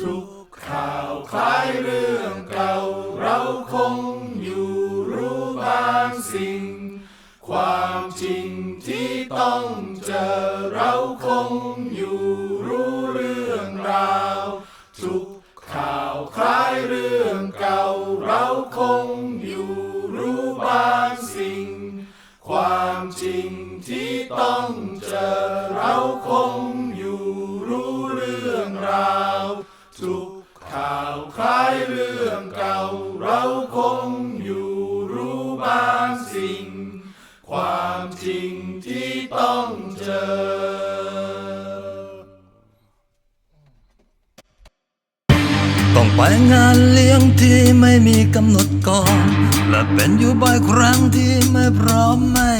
ทุกข่าวคล้ายเรื่องเก่า เราคงอยู่รู้บางสิ่ง ความจริงที่ต้องเจอ เราคงอยู่รู้เรื่องราว ทุกข่าวคล้ายเรื่องเก่า เราคงอยู่รู้บางสิ่ง ความจริงที่ต้องเจอ เราคง ทุกข่าวคล้ายเรื่องเก่า เราคงอยู่รู้บางสิ่ง ความจริงที่ต้องเจอ ต้องไปงานเลี้ยงที่ไม่มีกำหนดก่อน และเป็นอยู่บ่อยครั้งที่ไม่พร้อมไม่